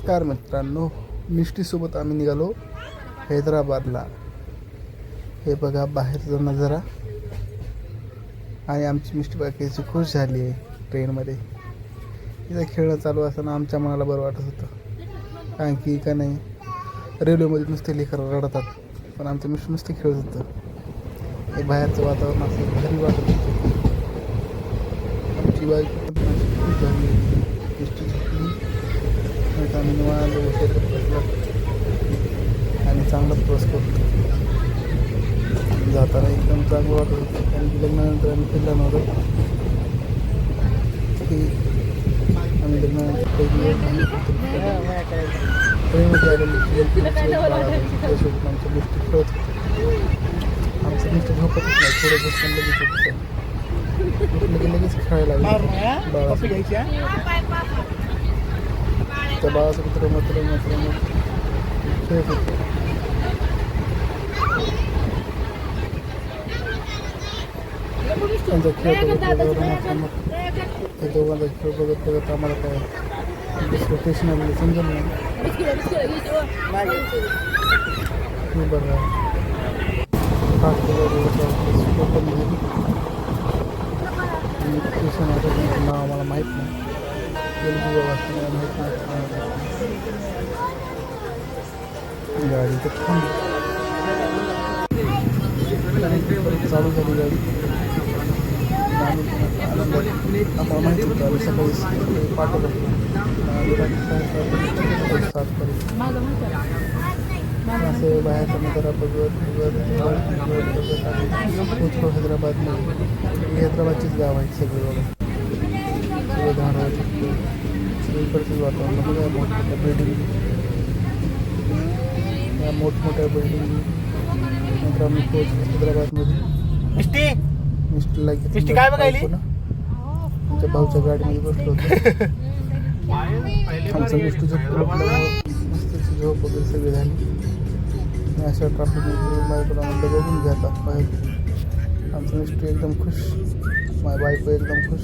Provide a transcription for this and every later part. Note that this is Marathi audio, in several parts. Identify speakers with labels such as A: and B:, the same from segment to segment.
A: नमस्कार मित्रांनो मिष्टीसोबत आम्ही निघालो हैदराबादला. हे बघा बाहेरचा नजारा. आणि आमची मिष्टी बाकीची खुश झाली आहे ट्रेनमध्ये. इथं खेळणं चालू असताना आमच्या मनाला बरं वाटत होतं. कारण की का नाही रेल्वेमध्ये नुसते लेकर रडतात पण आमचं मिष्टी नुसते खेळत होतं. हे बाहेरचं वातावरण असं भारी वाटत होतं. आमची बाईक खुश झाली. आम्ही निवांत आणि चांगला प्रवास करतो जाताना एकदम चांगलं वाटत होतं कारण की लग्नानंतर आम्ही फिरला नव्हतो. की आम्ही लग्नानंतर खेळत होतो. आमचं मिस्टर झोपतच नाही थोडं बसून लगेच लगेच खेळायला लागलं. बाळासोबत. त्या बाळासोबत रमत रमत रमत खेळत होतो त्यांचा खेळ बघत बघत रमत रमत त्या दोघांचा खेळ बघत बघत आम्हाला काय दुसरं स्टेशन आलेलं समजलं नाही मी बघा फास्ट पण झाली आणि स्टेशन आता त्यांचं नाव आम्हाला माहीत नाही तेलगू बाबा असं मला माहीत नाही गाडी तर थांबली चालू झाली गाडी आम्ही आनंदात आम्हाला माहिती होतं आम्ही सकाळी पाठवलं सातपर्यंत असं बाहेरचा नजारा बघत बघत बघत बघत बघत आम्ही पोचलो हैदराबादमध्ये हैदराबादचीच गाव आहेत सगळे बघा सगळं झाडं झुडपं सगळीकडचंच वातावरण बघा मोठमोठ्या बिल्डिंग या मोठमोठ्या बिल्डिंग नंतर आम्ही पोहोचलो हैदराबादमध्ये
B: मिष्टी
A: मिस्टरला आमच्या भाऊच्या गाडीमध्ये बसलो होतो आमचं मिस्टू झोप मस्त झोप वगैरे सगळी झाली आणि अशा ट्रॅफिकमध्ये माझ्याकडून म्हणलं बघून घ्या आता बाहेर आमचं मिस्टू एकदम खुश. माझ्या बायको एकदम खुश.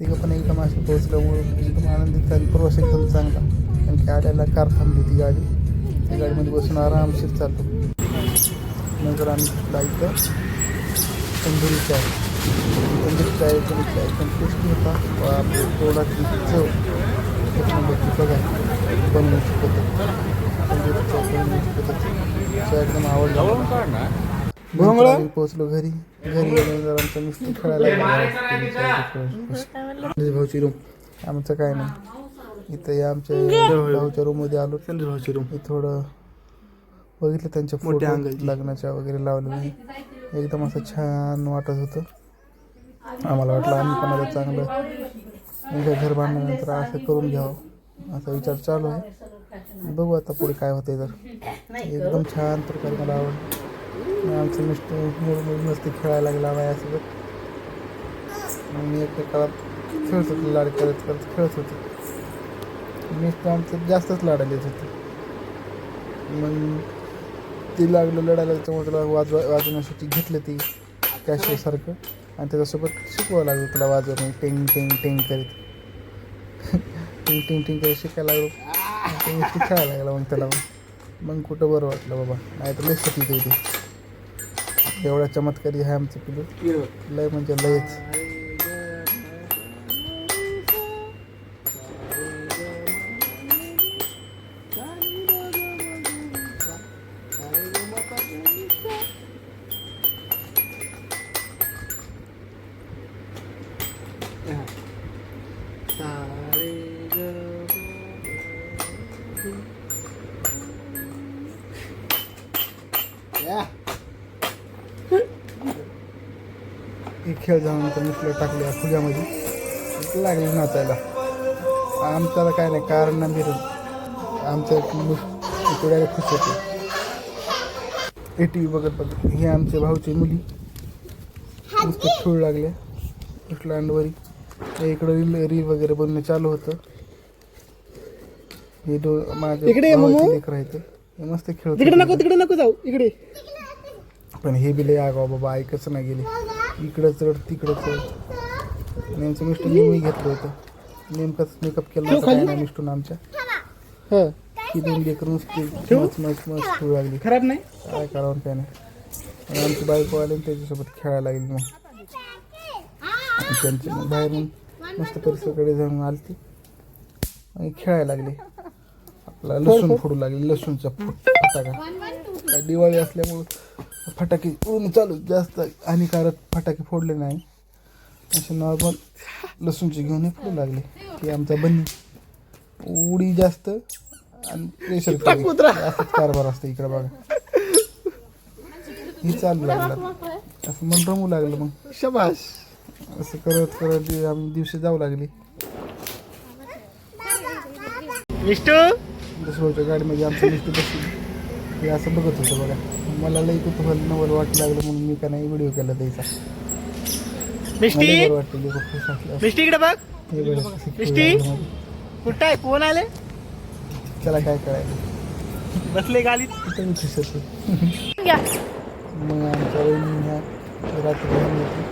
A: तिघं पण एकदम असं पोहोचल्यामुळं एकदम आनंदित आणि प्रवास एकदम चांगला. कारण की आल्याला कार थांबली ती गाडी. त्या गाडीमध्ये बसून आरामशीर चालतो नंतर आम्ही तिथला इथं तंदुरी चाय तंदुरी चाय एकदम चाय पण टेस्टी होता व तोडाची चव. एक नंबरची बघा बनवण्याची पद्धत. तंदुरी चाय बनवण्याची पद्धत. चाय एकदम आवडला. नंतर आम्ही पोहोचलो घरी. घरी गेल्यानंतर आमचा मिस्त्री खेळायला लागला भाऊची रूम आमचं काय नाही. इथं या आमच्या भाऊच्या रूममध्ये आलो.
B: भाऊची रूम
A: हे थोडं बघितलं त्यांच्या
B: मोठ्या
A: फोटो
B: अंगाची.
A: लग्नाच्या वगैरे लावलेले एकदम असं छान वाटत होतं. आम्हाला वाटलं आम्ही पण आता चांगलं घर बांधल्यानंतर असं करून घ्यावं. असा विचार चालू आहे. बघू आता पुढे काय होतंय तर. एकदम छान प्रकारे मला आवडलं. आणि आमचं मिस्टर मस्त खेळायला लागला माझ्यासोबत. मग मी एकमेकाला खेळत होतो लाड करत करत खेळत होतो. मिस्टर आमचं जास्तच लाडायला येत होते मग ती लागलं लढायला त्यामुळे त्याला वाजवा वाजवण्यासाठी घेतलं ती कॅशसारखं आणि त्याच्यासोबत शिकवावं लागलं त्याला वाजवणं टिंग टिंग टिंग करीत. टिंग टिंग टिंग करीत शिकायला लागलो. खेळायला लागला मग त्याला. मग कुठं बरं वाटलं बाबा? नाही तर लय सतीत एवढा चमत्कारी आहे आमचं पिलू लय म्हणजे लयच. खेळ झाल्यानंतर मिसलं टाकले फुग्यामध्ये लागले नाचायला. आमच्याला काय नाही कारण नाही फिरून आमचं थोड्या खुश होते. ए टी व्ही बघत बघत. हे आमच्या भाऊची मुली. नुसतं खेळू लागले. इस्लँडवरी हे इकडं रील रील वगैरे बनणं चालू होतं. हे दो माझे
B: इकडे
A: मस्त खेळत
B: तिकडे. नको तिकडे नको जाऊ. इकडे
A: पण हे बी लय आगाव बाबा ऐकच नाही गेले. इकडं चढ तिकडं चढ. आमचं मिस्टर मी घेतलं होतं. नेमकंच मेकअप केला होता काय मिस्टून आमच्या.
B: हो.
A: दोन लेकरं नुसती मच खेळू लागली.
B: खराब नाही?
A: काय करावं काय नाही. आणि आमची बायको आली आणि त्याच्यासोबत खेळायला लागली मग. त्यांची मग बाहेर मग मस्त परिसराकडे जाऊन आली ती आणि खेळायला लागली. आपला लसूण फोडू लागली लसूणचा फुट फटाका काय दिवाळी असल्यामुळं फटाके उडून चालू जास्त हानिकारक फटाके फोडले नाही. असे नॉर्मल लसूणचे घेऊन फोडू लागले. की आमचा बन्नी उडी जास्त आणि प्रेशर असंच कारभार असतं इकडे बघा. हे चालू लागलं. असं मन रमू लागलं मग.
B: शबाश
A: असं करत करत आम्ही दिवशी जाऊ लागली.
B: विष्णू
A: दुसऱ्याच्या गाडीमध्ये आमची लिस्ट बसली. हे असं बघत होतं बघा. मला लई कुतूहल नवल वाटू लागलं म्हणून मी का नाही व्हिडिओ केला त्याचा.
B: मिष्टी?
A: मला बरं वाटतं लोक खुश असले
B: मिष्टी इकडे बघ.
A: हे
B: मिष्टी? कुठं आहे? कोण आले?
A: त्याला काय करायचं?
B: बसले
A: मी खुश होतो? मग आमच्या रात्री घेऊन येते.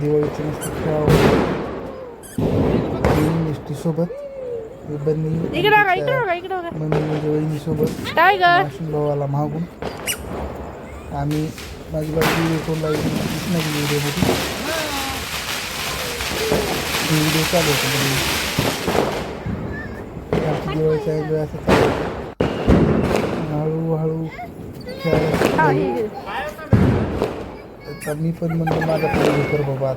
A: दिवाळीचं मस्त खेळावं. सोबत बन्नी
C: इकडे बघा इकडे बघा इकडे बघा.
A: मम्मी माझ्या वहिनी सोबत
C: काय ग
A: मासून भावाला मागून आम्ही माझी बाजू लागली नाही व्हिडिओ होती व्हिडिओ चालू होतो म्हणजे आमची दिवाळीचा एन्जॉय असं चालू. हळूहळू खेळायला मी पण म्हणलं माझा पण कर बाबा.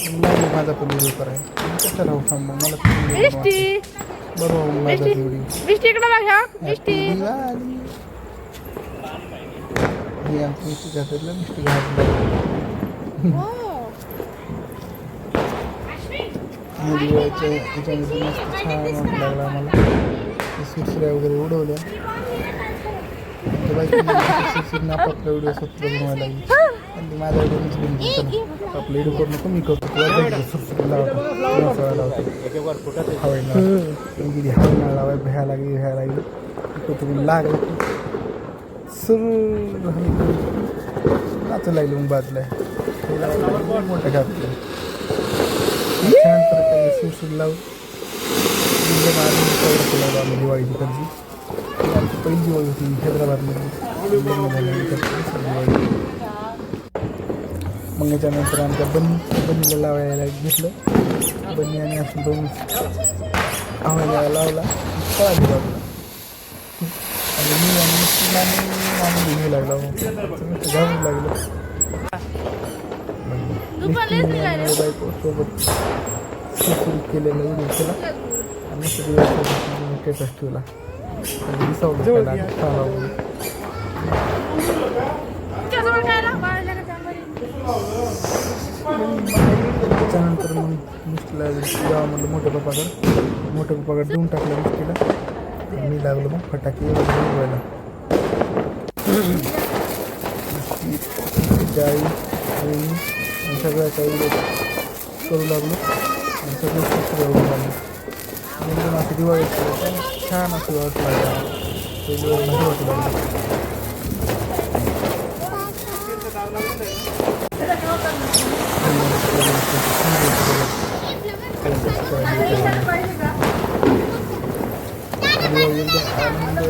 A: लागले माझा पण व्हिडिओ मी कसं राहू थांब मग मला पण video बनवायचा.
C: मिष्टी.
A: बरोबर माझा व्हिडिओ
C: इकडे बघा
A: Happy. हे आमची घातलं दिवाळीच्या याच्यामध्ये मस्त छान वाटू लागला आम्हाला ते सुरसुऱ्या वगैरे उडवल्या. आमच्या बाईकने सुरसुरीनं आपापला व्हिडिओ स्वतः बनवायला लागली. आणि माझा व्हिडिओ मीच बनवतो चला आपला व्हिडिओ करू नको मी करतो. तुला सुरसुरी लावतो हवाई हवाई नाळ लावाय भ्या लागली भ्या लागली. इकडं तुम्ही लागलं. सुर. नाचू लागली मग बाजूला. मोठं घातलं. छान प्रकारे सुरसुर लावून आम्ही दिवाळी तिकडची. पहिली दिवाळी होती हैदराबादमध्ये. मग याच्यानंतर आमच्या बन्नी बन्नीला लावायला घेतलं. बन्नी आणि असं दोन आम्हाला लावला. पळा दिला आणि मी आणि आम्ही घेऊ लागलो. घालून लागलो. बायको सोबत सुरू केलेलं व्हिडिओ केला आणि दिवस स्टेटस ठेवला. आणि दिसावलं त्याला आणि खायला वगैरे.
C: त्याच्याजवळ काय ना बाळाला का त्यामध्ये?
A: त्याच्यानंतर मग मिस्टीला जेव्हा म्हणलं मोठ्या पप्पाकडे मोठ्या पप्पाकडे देऊन टाकलं मिस्टीला. आणि मी लागलो मग फटाके उडवायला मिस्टीची आई आणि सगळ्या काही करू लागलो. आणि सगळं सुरू उडवून लागलो एकदम असं दिवाळी छान असं वाटू लागलं ते दिवाळी भारी वाटू लागलं दिवाळी एकदम आनंद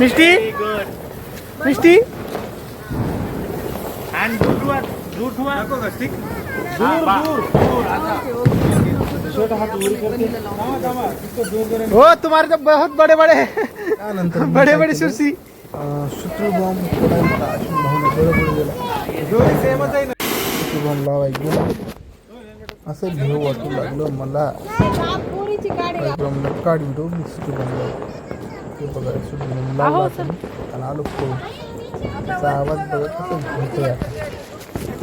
B: मिष्टी मिष्टी आणि दूर. दूर ठेवा नको स्टिक दूर दूर हो तुम्हारे तो बहुत बड़े बड़े
A: त्यानंतर
B: बड़े बड़े? सुरसी
A: शत्रू बॉम्ब फोडायला अश्विन भाऊने बरोबर गेला शत्रू बॉम्ब लावाय गेला असं भेव वाटू लागलं मला म्हणलं काढ व्हिडिओ मी शत्रू बॉम्ब लावतो ते बघा शत्रू बॉम्ब लावला आता मी आणि आलो त्याचा आवाज बघा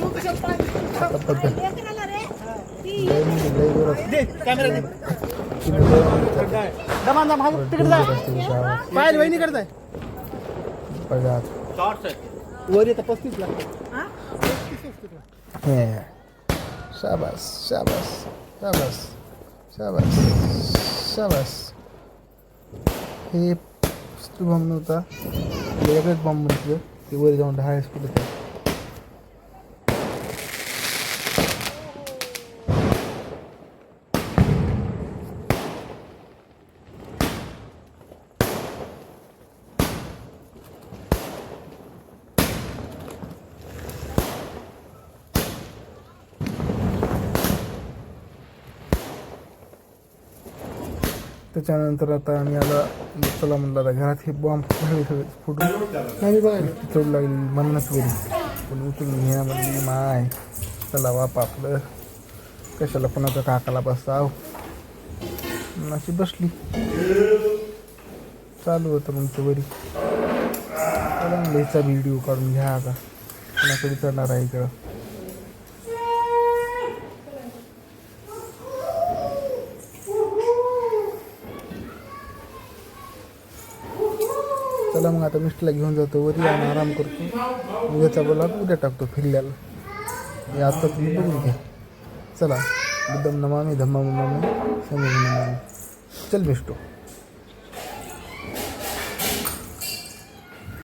A: कसं आता लय म्हणजे लय जोरात
B: दमान दम तिकडे जा. पायल वहिनी करताय
A: आता.
B: वर येतं पस्तीस
A: हे शाबास शाबास शाबास शाबास शाबास. हे बॉम्ब नव्हता. वेगळंच बॉम्ब म्हटलं ते वर जाऊन ढाळेस कुठं त्याच्यानंतर आता आम्ही आला चला म्हणलं आता घरात हे बॉम्ब सगळे सगळे फुटून चढ लागली म्हणूनच गेली पण उचलून घ्या म्हणजे माय चला बाप आपलं. कशाला कोणाचा काकाला बसाव? अशी बसली. चालू होतं मग ते वरी. चला म्हणलं हिचा व्हिडिओ काढून घ्या आता. कोणाकडे चढणार आहे इकडं? चला मग आता मिस्टरला घेऊन जातो वरी आणि आराम करतो. उद्याचा बोला उद्या टाकतो फिरल्याला. हे आता तुम्ही बघून घ्या. चला बुद्धम नमामी धम्मा नमामी समी नमामी. चल मिस्टो